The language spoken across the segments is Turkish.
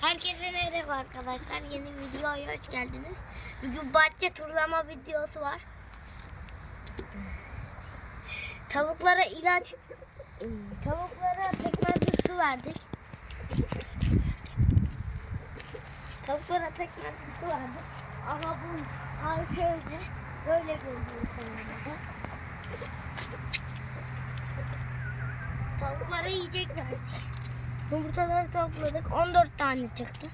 Herkese merhaba arkadaşlar. Yeni videoya hoş geldiniz. Bugün bahçe turlama videosu var. Tavuklara ilaç tavuklara pekmezli su verdik. Tavuklara pekmezli su verdik. Ama bu harfevde böyle görünüyor. Tavuklara yiyecek verdik. Yumurtaları topladık. 14 tane çıktı.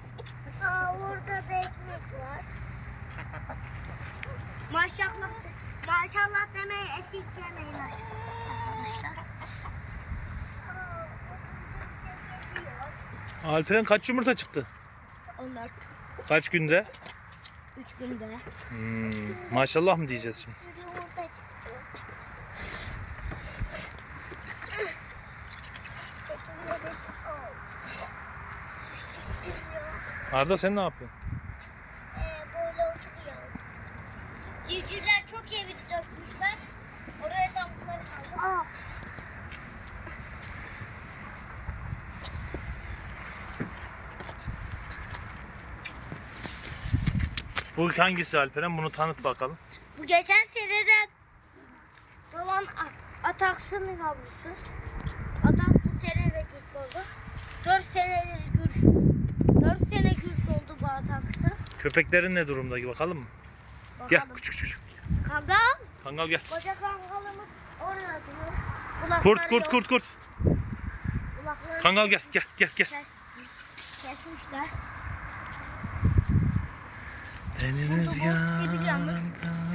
Aa, burada da ekmek var. Maşallah. Maşallah demeyi esirgemeyin arkadaşlar. Alperen kaç yumurta çıktı? 14. Kaç günde? 3 günde. Hmm, maşallah mı diyeceğiz şimdi? Yumurta çıktı. Arda sen ne yapıyorsun? Ee, böyle oturuyor. Civcivler çok evi dökmüşler. Oraya tavukları kaldı. Ah. Bu hangisi Alperen? Bunu tanıt bakalım. Bu geçen seneden olan A- Ataksın yavrusu. Atak bu sene de gürk oldu. 4 senedir gürk. 4 sene gürk oldu bu Ataksı. Köpeklerin ne durumda? Bakalım mı? Gel Bakalım. küçük küçük. Kangal. Kangal gel. Koca kangalımız orada duruyor. Kulakları Kurt kurt yok. kurt kurt. Kulakları Kangal gel gel gel gel. Kes, kesmişler. Deniz yalnız.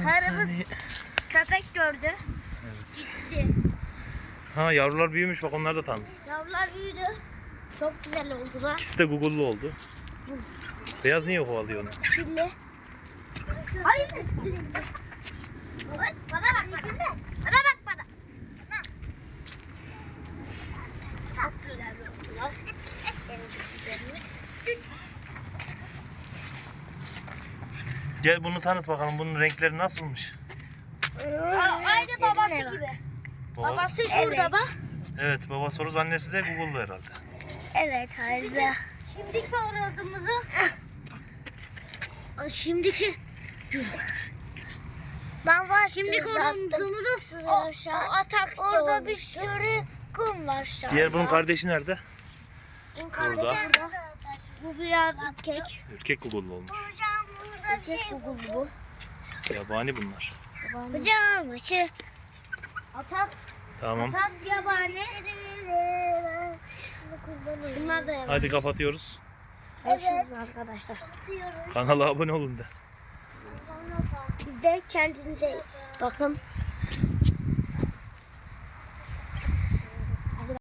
Sarımız- Köpek gördü. Gitti. Ha yavrular büyümüş bak onlar da tanıt. Yavrular büyüdü. Çok güzel oldular. İkisi de Google'lu oldu. Beyaz niye kovalıyor onu? Kirli. Hayır. Bana bak bana. Bana bak bana. Çok güzel. Gel bunu tanıt bakalım. Bunun renkleri nasılmış? Aynı babası gibi. Baba, Babası şurada bak. evet baba soruz annesi de Google'lu herhalde. Evet harika. Şimdiki aradığımızı şimdiki ben var şimdiki aradığımızı o, o atak orada bir sürü kum var şu an. Diğer bunun kardeşi nerede? Burada. Bu biraz kek. Erkek Google'lu olmuş. Hocam burada bir şey bu. Yabani bunlar. Hocam şu atak Tamam. atak yabani. Bunlar da yabani. Hadi kapatıyoruz. Görüşürüz arkadaşlar. Kanala abone olun de. Siz de kendinize bakın.